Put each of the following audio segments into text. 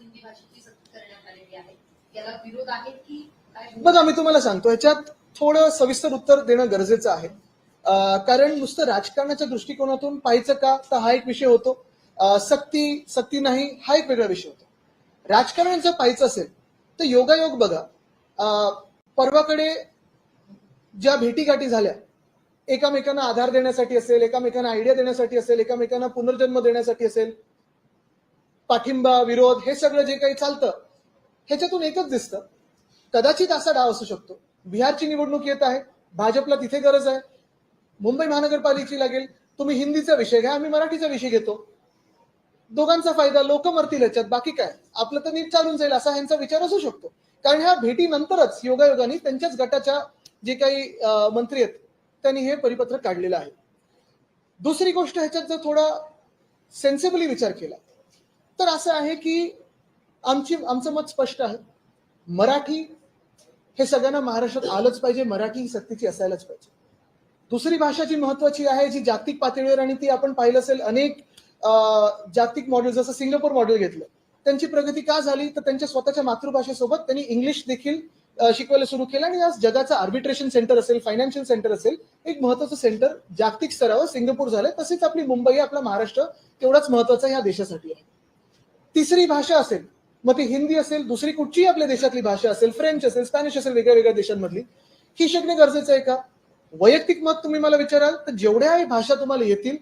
हिंदी भाषेची सक्ती करण्यात आलेली आहे. याला विरोध आहे की काय? बघा मी तुम्हाला सांगतो याच्यात थोडं सविस्तर उत्तर देणं गरजेचं आहे. कारण नुसतं राजकारणाच्या दृष्टिकोनातून पाहायचं का तर हा एक विषय होतो. सक्ती सक्ती नाही हा एक वेगळा विषय होतो. राजकारण जर पाहायचं असेल तर योगायोग बघा. अं, परवाकडे ज्या भेटीगाठी झाल्या एकामेकांना आधार देण्यासाठी असेल एकामेकांना आयडिया देण्यासाठी असेल एकामेकांना पुनर्जन्म देण्यासाठी असेल पाठिंबा विरोध हे सगळं जे काही चालतं ह्याच्यातून एकच दिसतं. कदाचित असा डाव असू शकतो. बिहारची निवडणूक येत आहे भाजपला तिथे गरज आहे. मुंबई महानगरपालिकेची लागेल. तुम्ही हिंदीचा विषय घ्या आम्ही मराठीचा विषय घेतो. दोघांचा फायदा लोक मरतील याच्यात बाकी काय? आपलं तर नीट चालून जाईल असा ह्यांचा विचार असू शकतो. कारण ह्या भेटीनंतरच योगायोगाने त्यांच्याच गटाच्या जे काही मंत्री आहेत त्यांनी हे परिपत्रक काढलेलं आहे. दुसरी गोष्ट ह्याच्यात जर थोडा सेन्सिबली विचार केला तर असं आहे की आमची आमचं मत स्पष्ट आहे. मराठी हे सगळ्यांना महाराष्ट्रात आलंच पाहिजे मराठी ही सक्तीची असायलाच पाहिजे. दुसरी भाषा जी महत्वाची आहे जी जागतिक पातळीवर आणि ती आपण पाहिलं असेल अनेक जागतिक मॉडेल जसं सिंगापूर मॉडेल घेतलं. त्यांची प्रगती का झाली? तर त्यांच्या स्वतःच्या मातृभाषेसोबत त्यांनी इंग्लिश देखील शिकवायला सुरू केलं आणि आज जगाचं आर्बिट्रेशन सेंटर असेल फायनान्शियल सेंटर असेल एक महत्वाचं सेंटर जागतिक स्तरावर सिंगापूर झालं तसेच आपली मुंबई आपला महाराष्ट्र तेवढाच महत्त्वाचा ह्या देशासाठी. आहे तिसरी भाषा असेल मग ती हिंदी असेल दुसरी कुठचीही आपल्या देशातली भाषा असेल फ्रेंच असेल स्पॅनिश असेल वेगळ्या वेगळ्या देशांमधली ही शिकणे गरजेचं आहे का? वैयक्तिक मत तुम्ही मला विचाराल तर जेवढ्या भाषा तुम्हाला येतील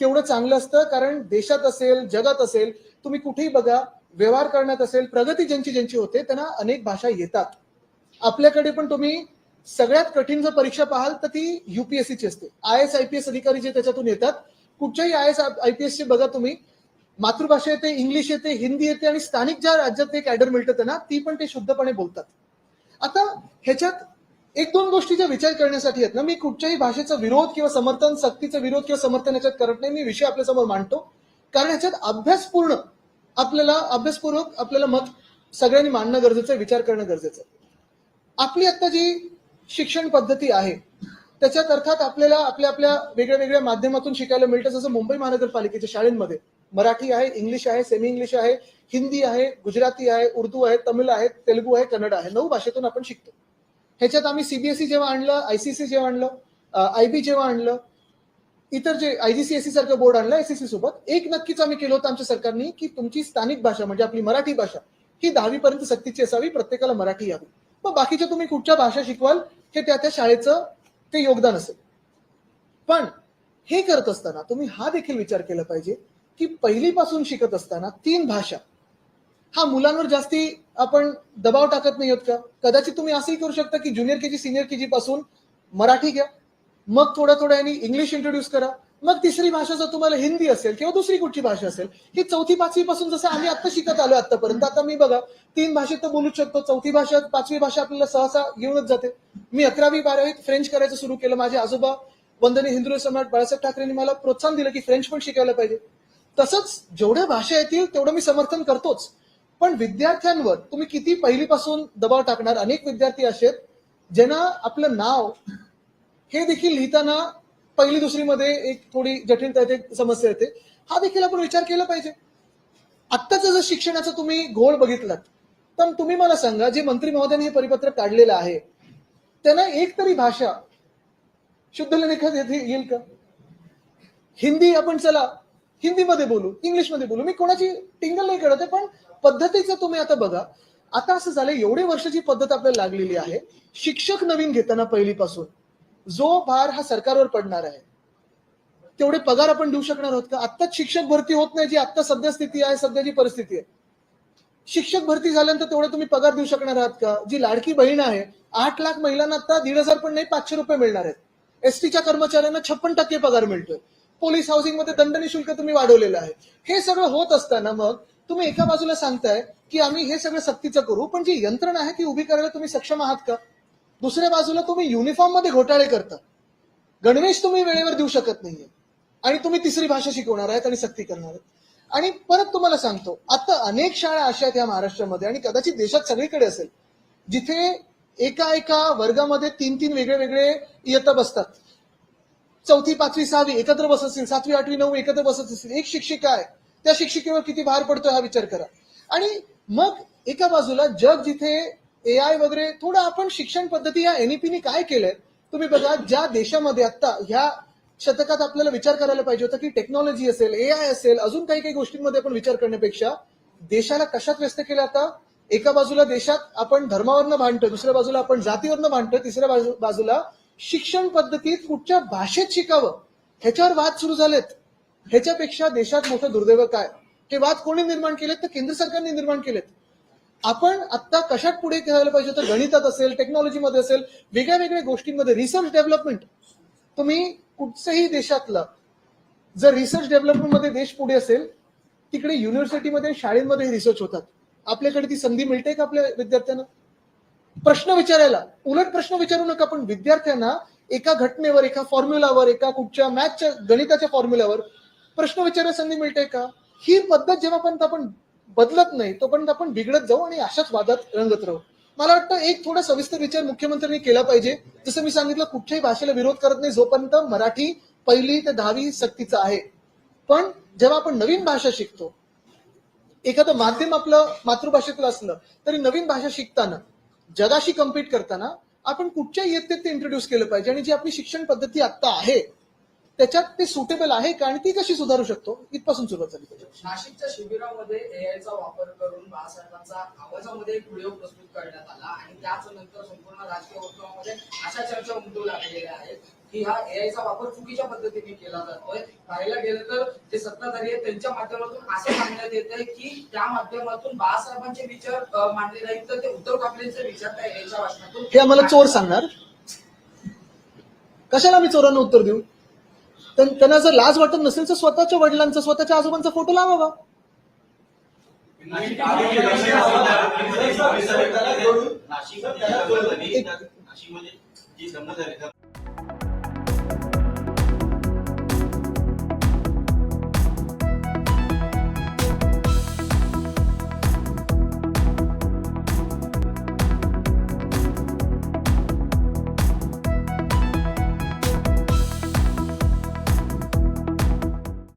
तेवढं चांगलं असतं कारण देशात असेल जगात असेल तुम्ही कुठेही बघा व्यवहार करण्यात असेल प्रगती ज्यांची ज्यांची होते त्यांना अनेक भाषा येतात. आपल्याकडे पण तुम्ही सगळ्यात कठीण जर परीक्षा पाहाल तर ती युपीएससीची असते. I S I P S अधिकारी जे त्याच्यातून येतात कुठच्याही आय एस आय पी एसचे बघा तुम्ही मातृभाषा येते इंग्लिश येते हिंदी येते आणि स्थानिक ज्या राज्यात एक ऍडर मिळतं त्यांना ती पण ते शुद्धपणे बोलतात. आता ह्याच्यात एक दोन गोष्टीचा विचार करण्यासाठी आहेत ना मी कुठच्याही भाषेचा विरोध किंवा समर्थन सक्तीचा विरोध किंवा समर्थन याच्यात करत नाही मी विषय आपल्यासमोर मांडतो. कारण ह्याच्यात अभ्यासपूर्ण आपल्याला अभ्यासपूर्वक आपल्याला मत सगळ्यांनी मांडणं गरजेचं आहे विचार करणं गरजेचं आहे. आपली आता जी शिक्षण पद्धती आहे त्याच्यात अर्थात आपल्याला आपल्या आपल्या वेगळ्या वेगळ्या माध्यमातून शिकायला मिळतं जसं मुंबई महानगरपालिकेच्या शाळेमध्ये. मराठी आहे इंग्लिश आहे सेमी इंग्लिश आहे हिंदी आहे गुजराती आहे उर्दू आहे तमिळ आहे तेलुगू आहे कन्नड आहे. नऊ भाषेतून आपण शिकतो. ह्याच्यात आम्ही सीबीएसई जेव्हा आणलं आयसीसी जेव्हा आणलं आयबी जेव्हा आणलं इतर जे आयजीसीएससी सारखं बोर्ड आणलं एसएससी सोबत एक नक्कीच आम्ही केलं होतं आमच्या सरकारने की तुमची स्थानिक भाषा म्हणजे आपली मराठी भाषा ही दहावीपर्यंत सक्तीची असावी प्रत्येकाला मराठी यावी. मग बाकीच्या तुम्ही कुठच्या भाषा शिकवाल हे त्या त्या शाळेचं ते योगदान असेल. पण हे करत असताना तुम्ही हा देखील विचार केला पाहिजे की पहिलीपासून शिकत असताना तीन भाषा. हा मुलांवर जास्ती आपण दबाव टाकत नाही आहोत का? कदाचित तुम्ही असंही करू शकता की ज्युनियर केजी सिनियर केजी पासून मराठी घ्या. मग थोड्या थोड्याने इंग्लिश इंट्रोड्यूस करा. मग तिसरी भाषा जर तुम्हाला हिंदी असेल किंवा दुसरी कुठची भाषा असेल ही चौथी पाचवी पासून जसं आम्ही आता शिकत आलो आतापर्यंत आता मी बघा तीन भाषेत तर बोलूच शकतो. चौथी भाषा पाचवी भाषा आपल्याला सहसा येऊनच जाते. मी अकरावी बारावीत फ्रेंच करायचं सुरू केलं. माझे आजोबा वंदने हिंदू सम्राट बाळासाहेब ठाकरेंनी मला प्रोत्साहन दिलं की फ्रेंच पण शिकायला पाहिजे. तसंच जेवढ्या भाषा येतील तेवढं मी समर्थन करतोच. पण विद्यार्थ्यांवर तुम्ही किती पहिलीपासून दबाव टाकणार? अनेक विद्यार्थी असे आहेत ज्यांना आपलं नाव हे देखील लिहिताना पहिली दुसरीमध्ये एक थोडी जटिलता येते समस्या येते. हा देखील आपण विचार केला पाहिजे. आत्ताचं जर शिक्षणाचं तुम्ही घोळ बघितलात तर तुम्ही मला सांगा जे मंत्री महोदयाने हे परिपत्रक काढलेलं आहे त्यांना एक तरी भाषा शुद्ध लेखत येथे येईल का? हिंदी आपण चला हिंदीमध्ये बोलू इंग्लिशमध्ये बोलू. मी कोणाची टिंगल नाही करत आहे पण पद्धतीचं तुम्ही आता बघा. आता असं झालंय एवढे वर्षाची पद्धत आपल्याला लागलेली आहे शिक्षक नवीन घेताना पहिलीपासून जो भार हा सरकारवर पडणार आहे तेवढे पगार आपण देऊ शकणार आहोत का? आत्ताच शिक्षक भरती होत नाही जी आत्ता सध्या स्थिती आहे सध्याची परिस्थिती आहे. शिक्षक भरती झाल्यानंतर तेवढे तुम्ही पगार देऊ शकणार आहात का? जी लाडकी बहीण आहे आठ लाख महिलांना आता दीड हजार पण नाही पाचशे रुपये मिळणार आहेत. एसटीच्या कर्मचाऱ्यांना छप्पन टक्के पगार मिळतोय. पोलीस हाऊसिंगमध्ये दंडनी शुल्क तुम्ही वाढवलेलं आहे. हे सगळं होत असताना मग तुम्ही एका बाजूला सांगताय की आम्ही हे सगळं सक्तीचं करू पण जी यंत्रणा आहे ती उभी करायला तुम्ही सक्षम आहात का? दुसऱ्या बाजूला तुम्ही युनिफॉर्ममध्ये घोटाळे करता. गणवेश तुम्ही वेळेवर देऊ शकत नाहीये. आणि तुम्ही तिसरी भाषा शिकवणार आहेत आणि सक्ती करणार आहेत. आणि परत तुम्हाला सांगतो आता अनेक शाळा अशा आहेत या महाराष्ट्रामध्ये आणि कदाचित देशात सगळीकडे असेल जिथे एका एका वर्गामध्ये तीन तीन वेगळे वेगळे इयत्ता बसतात. चौथी पाचवी सहावी एकत्र बसत असतील सातवी आठवी नऊ एकत्र बसत असतील. एक शिक्षिका आहे. त्या शिक्षिकेवर किती भार पडतोय हा विचार करा. आणि मग एका बाजूला जग जिथे ए आय वगैरे थोडं आपण शिक्षण पद्धती या एनईपीने काय केलंय तुम्ही बघा ज्या देशामध्ये आता ह्या शतकात आपल्याला विचार करायला पाहिजे होता की टेक्नॉलॉजी असेल ए आय असेल अजून काही काही गोष्टींमध्ये आपण विचार करण्यापेक्षा देशाला कशात व्यस्त केलं आता? एका बाजूला देशात आपण धर्मावरनं भांडतो दुसऱ्या बाजूला आपण जातीवरनं भांडतो तिसऱ्या बाजूला शिक्षण पद्धतीत कुठच्या भाषेत शिकावं? ह्याच्यावर वाद सुरू झालेत. ह्याच्यापेक्षा देशात मोठं दुर्दैव काय? हे वाद कोणी निर्माण केलेत? तर केंद्र सरकारने निर्माण केलेत. आपण आता कशात पुढे करायला पाहिजे तर गणितात असेल टेक्नॉलॉजीमध्ये असेल वेगळ्या वेगळ्या गोष्टींमध्ये रिसर्च डेव्हलपमेंट तुम्ही कुठच्याही देशातलं जर रिसर्च डेव्हलपमेंटमध्ये देश पुढे असेल तिकडे युनिव्हर्सिटीमध्ये शाळेमध्ये रिसर्च होतात. आपल्याकडे ती संधी मिळते का आपल्या विद्यार्थ्यांना? प्रश्न विचारायला. उलट प्रश्न विचारू नका पण विद्यार्थ्यांना एका घटनेवर एका फॉर्म्युलावर एका कुठच्या मॅथच्या गणिताच्या फॉर्म्युलावर प्रश्न विचारायला संधी मिळते का? ही पद्धत जेव्हापर्यंत आपण बदलत नाही तोपर्यंत आपण बिघडत जाऊ आणि अशाच वादात रंगत राहू. मला वाटतं एक थोडा सविस्तर विचार मुख्यमंत्र्यांनी केला पाहिजे. जसं मी सांगितलं कुठच्याही भाषेला विरोध करत नाही जोपर्यंत मराठी पहिली ते दहावी सक्तीचं आहे. पण जेव्हा आपण नवीन भाषा शिकतो एखादं माध्यम आपलं मातृभाषेतलं असलं तरी नवीन भाषा शिकताना जगाशी कम्पीट करताना आपण कुठच्या इयत्तेत ते इंट्रोड्यूस केलं पाहिजे आणि जी आपली शिक्षण पद्धती आता आहे त्याच्यात ते सुटेबल आहे का आणि ती कशी सुधारू शकतो? इथपासून सुरुवात झाली पाहिजे. नाशिकच्या शिबिरामध्ये एआयचा वापर करून बाळासाहेबांचा आवाजामध्ये एक व्हिडिओ प्रस्तुत करण्यात आला आणि त्याच नंतर संपूर्ण राजकीय वर्तुळामध्ये अशा चर्चा उमटू लागलेल्या आहेत. की हा एआयचा वापर चुकीच्या पद्धतीने केला जातोय. पाहायला गेलं तर जे सत्ताधारी आहेत त्यांच्या माध्यमातून असं सांगण्यात येत आहे की त्या माध्यमातून बाळासाहेबांचे विचार मांडले नाहीत तर ते उद्धव ठाकरेंचे विचार त्या एआयच्या भाषणातून हे आम्हाला चोर सांगणार? कशाला आम्ही चोरांना उत्तर देऊ? त्यां- त्यांना जर लाज वाटत नसेल तर स्वतःच्या वडिलांचा स्वतःच्या आजोबांचा फोटो लावावा. नाशिक